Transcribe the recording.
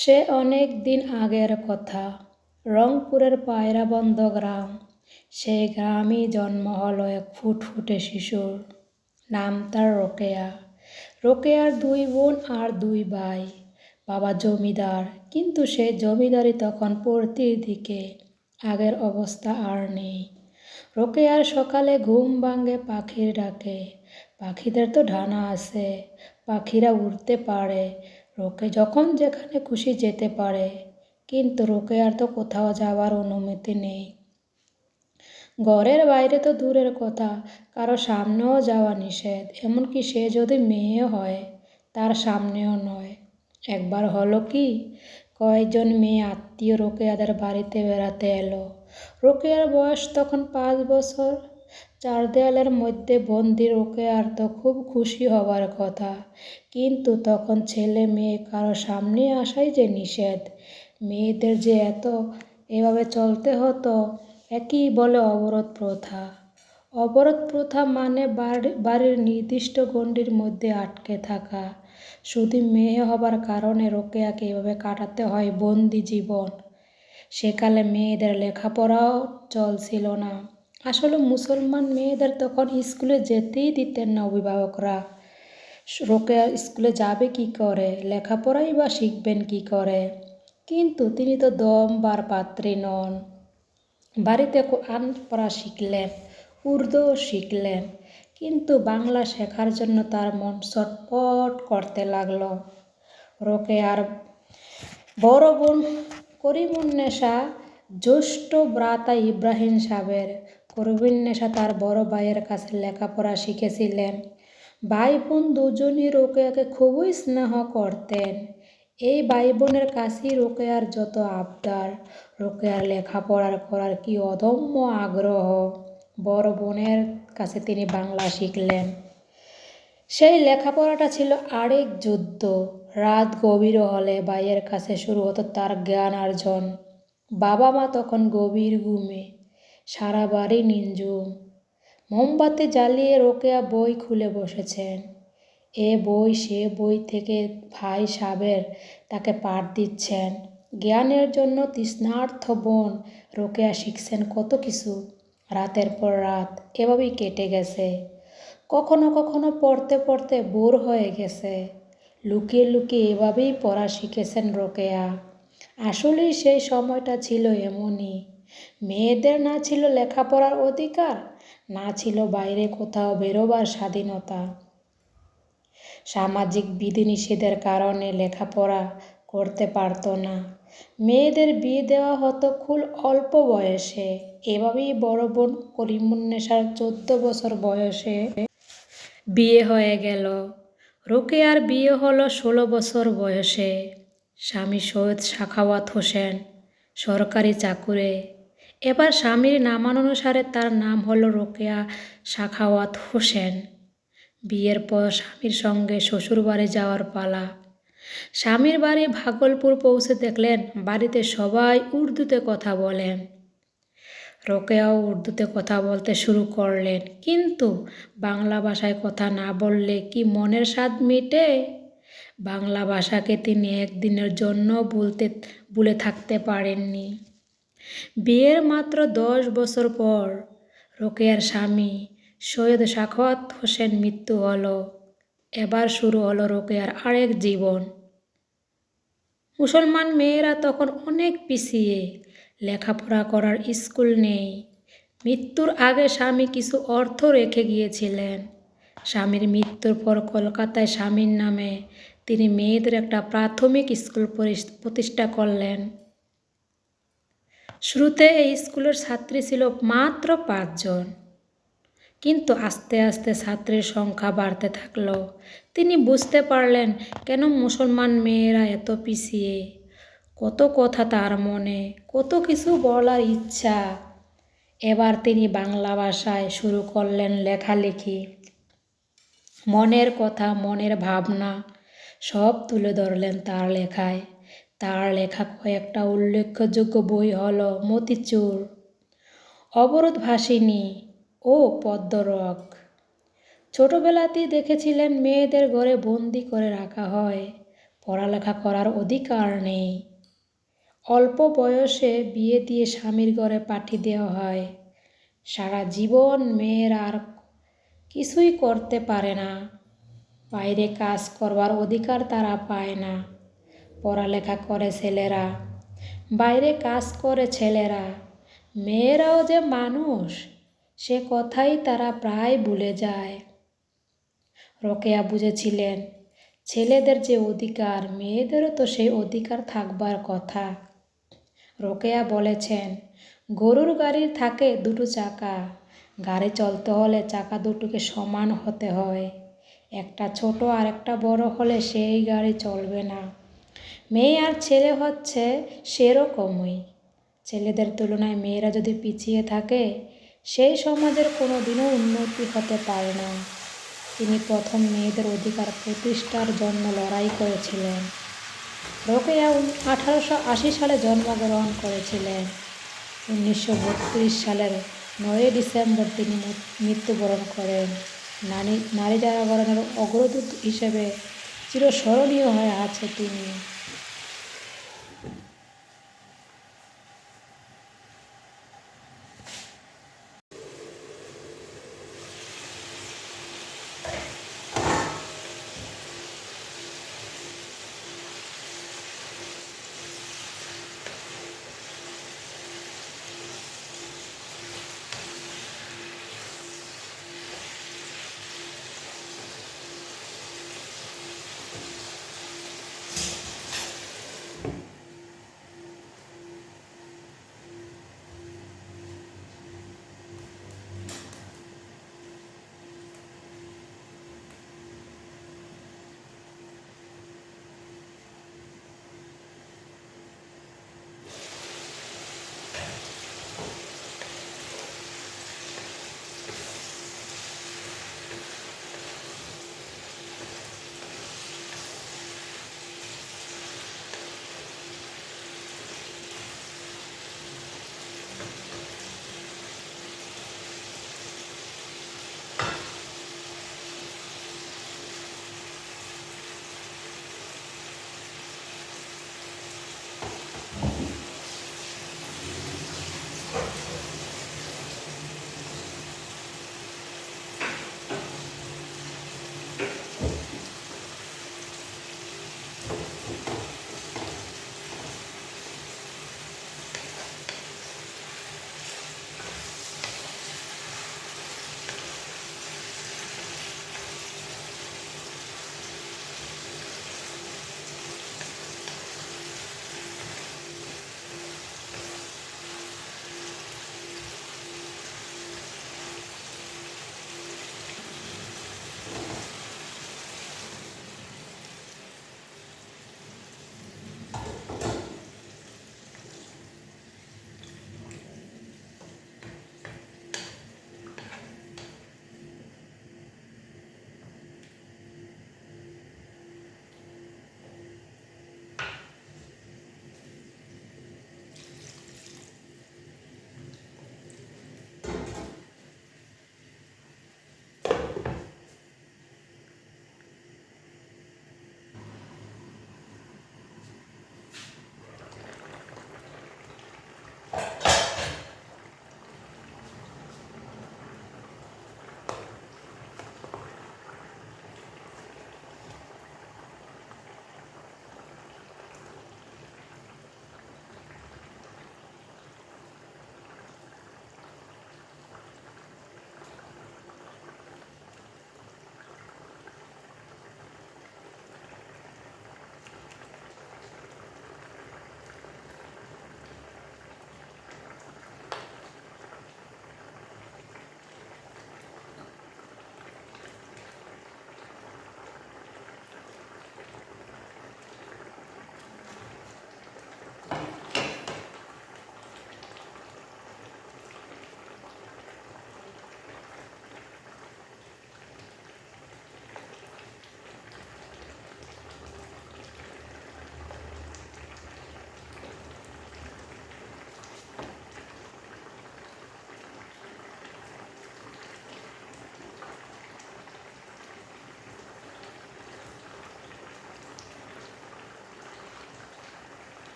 সে অনেক দিন আগের কথা। রংপুরের পায়রাবন্দ গ্রাম। সেই গ্রামেই জন্ম হলো এক ফুটফুটে শিশুর। নাম তার রোকেয়া। রোকেয়ার দুই বোন আর দুই ভাই। বাবা জমিদার, কিন্তু সে জমিদারি তখন পড়তির দিকে। আগের অবস্থা আর নেই। রোকেয়ার সকালে ঘুম ভাঙে পাখির ডাকে। পাখিদের তো ডানা আছে। পাখিরা উড়তে পারে। রোকে যখন যেখানে খুশি যেতে পারে, কিন্তু রোকেয়ার তো কোথাও যাওয়ার অনুমতি নেই। ঘরের বাইরে তো দূরের কথা, কারও সামনেও যাওয়া নিষেধ, এমনকি সে যদি মেয়ে হয়, তার সামনেও নয়। একবার হলো কি, কয়েকজন মেয়ে আত্মীয় রোকেয়াদের বাড়িতে বেড়াতে এলো। রোকেয়ার বয়স তখন পাঁচ বছর। চার দেয়ালের মধ্যে বন্দি রোকেয়ার তো খুব খুশি হবার কথা। কিন্তু তখন ছেলে মেয়ে কারও সামনে আসাই যে নিষেধ। মেয়েদের যে এত এভাবে চলতে হতো, একই বলে অবরোধ প্রথা। অবরোধ প্রথা মানে বাড়ি, বাড়ির নির্দিষ্ট গণ্ডির মধ্যে আটকে থাকা। শুধু মেয়ে হবার কারণে রোকেয়াকে এভাবে কাটাতে হয় বন্দি জীবন। সেকালে মেয়েদের লেখাপড়াও চলছিল না। আসলে মুসলমান মেয়েদের তখন স্কুলে যেতেই দিতেন না অভিভাবকরা। রোকেয়া স্কুলে যাবে কি করে? লেখাপড়াই বা শিখবেন কি করে? কিন্তু তিনি তো দম বার পাত্রী নন। বাড়িতে আন পড়া শিখলেন উর্দুও শিখলেন, কিন্তু বাংলা শেখার জন্য তার মন ছটপট করতে লাগল। রোকেয়ার বড় বোন করিমুন্নেশা জ্যৈষ্ঠ ব্রাতা ইব্রাহিম সাহেবের করবিন্নেশা তার বড় ভাইয়ের কাছে লেখাপড়া শিখেছিলেন। ভাই বোন দুজনই রোকেয়াকে খুবই স্নেহ করতেন। এই ভাই বোনের কাছেই রোকেয়ার যত আবদার, রোকেয়ার লেখাপড়ার করার কি অদম্য আগ্রহ, বড় বোনের কাছে তিনি বাংলা শিখলেন। সেই লেখাপড়াটা ছিল আরেক যুদ্ধ। রাত গভীর হলে ভাইয়ের কাছে শুরু হতো তার জ্ঞান অর্জন। বাবা মা তখন গভীর ঘুমে সারা বাড়ি নিঞ্জুম মোমবাতি জ্বালিয়ে রোকেয়া বই খুলে বসেছেন। এ বই, সে বই থেকে ভাই সাবের তাকে পাঠ দিচ্ছেন। জ্ঞানের জন্য তৃষ্ণার্থ বোন রোকেয়া শিখছেন কত কিছু। রাতের পর রাত এভাবেই কেটে গেছে। কখনো কখনো পড়তে পড়তে বোর হয়ে গেছে। লুকিয়ে লুকিয়ে এভাবেই পড়া শিখেছেন রোকেয়া। আসলেই সেই সময়টা ছিল এমনই। মেয়েদের না ছিল লেখাপড়ার অধিকার, না ছিল বাইরে কোথাও বেরোবার স্বাধীনতা। সামাজিক বিধিনিষেধের কারণে লেখাপড়া করতে পারত না। মেয়েদের বিয়ে দেওয়া হতো খুব অল্প বয়সে। এভাবেই বড় বোন করিমুন্নেসার চোদ্দ বছর বয়সে বিয়ে হয়ে গেল। রোকেয়ার বিয়ে হলো ষোলো বছর বয়সে। স্বামী সৈয়দ সাখাওয়াত হোসেন, সরকারি চাকুরে এবার স্বামীর নামানুসারে তার নাম হলো রোকেয়া সাখাওয়াত হোসেন। বিয়ের পর স্বামীর সঙ্গে শ্বশুরবাড়ি যাওয়ার পালা। স্বামীর বাড়ি ভাগলপুর পৌঁছে দেখলেন বাড়িতে সবাই উর্দুতে কথা বলেন। রোকেয়াও উর্দুতে কথা বলতে শুরু করলেন। কিন্তু বাংলা ভাষায় কথা না বললে কি মনের স্বাদ মেটে? বাংলা ভাষাকে তিনি একদিনের জন্য বলতে, বলে থাকতে পারেননি। বিয়ের মাত্র দশ বছর পর রোকেয়ার স্বামী সৈয়দ সাখাওয়াত হোসেন মৃত্যু হলো। এবার শুরু হলো রোকেয়ার আরেক জীবন। মুসলমান মেয়েরা তখন অনেক পিছিয়ে লেখাপড়া করার স্কুল নেই। মৃত্যুর আগে স্বামী কিছু অর্থ রেখে গিয়েছিলেন। স্বামীর মৃত্যুর পর কলকাতায় স্বামীর নামে তিনি মেয়েদের একটা প্রাথমিক স্কুল প্রতিষ্ঠা করলেন। শুরুতে এই স্কুলের ছাত্রী ছিল মাত্র পাঁচজন। কিন্তু আস্তে আস্তে ছাত্রীর সংখ্যা বাড়তে থাকল। তিনি বুঝতে পারলেন, কেন মুসলমান মেয়েরা এত পিছিয়ে? কত কথা তার মনে, কত কিছু বলার ইচ্ছা। এবার তিনি বাংলা ভাষায় শুরু করলেন লেখালেখি। মনের কথা, মনের ভাবনা সব তুলে ধরলেন তার লেখায়। তার লেখা কয়েকটা উল্লেখযোগ্য বই হল মতিচুর অবরোধ ভাসিনী ও পদ্মরক ছোটবেলাতেই দেখেছিলেন মেয়েদের ঘরে বন্দি করে রাখা হয়, পড়ালেখা করার অধিকার নেই। অল্প বয়সে বিয়ে দিয়ে স্বামীর ঘরে পাঠিয়ে দেওয়া হয়। সারা জীবন মেয়ের আর কিছুই করতে পারে না। বাইরে কাজ করবার অধিকার তারা পায় না। পড়ালেখা করে ছেলেরা, বাইরে কাজ করে ছেলেরা। মেয়েরাও যে মানুষ, সে কথাই তারা প্রায় ভুলে যায়। রকেয়া বুঝেছিলেন, ছেলেদের যে অধিকার, মেয়েদেরও তো সেই অধিকার থাকবার কথা। রকেয়া বলেছেন, গরুর গাড়ির থাকে দুটো চাকা, গাড়ি চলতে হলে চাকা দুটোকে সমান হতে হয়। একটা ছোট আর একটা বড় হলে সেই গাড়ি চলবে না। মেয়ে আর ছেলে হচ্ছে সেরকমই। ছেলেদের তুলনায় মেয়েরা যদি পিছিয়ে থাকে সেই সমাজের কোনো দিনও উন্নতি হতে পারে না। তিনি প্রথম মেয়েদের অধিকার প্রতিষ্ঠার জন্য লড়াই করেছিলেন। রোকেয়া আঠারোশো আশি সালে জন্মগ্রহণ করেছিলেন। উনিশশো বত্রিশ সালের নয়ই ডিসেম্বর তিনি মৃত্যুবরণ করেন। নারী নারী জাগরণের অগ্রদূত হিসেবে চিরস্মরণীয় হয়ে আছে তিনি।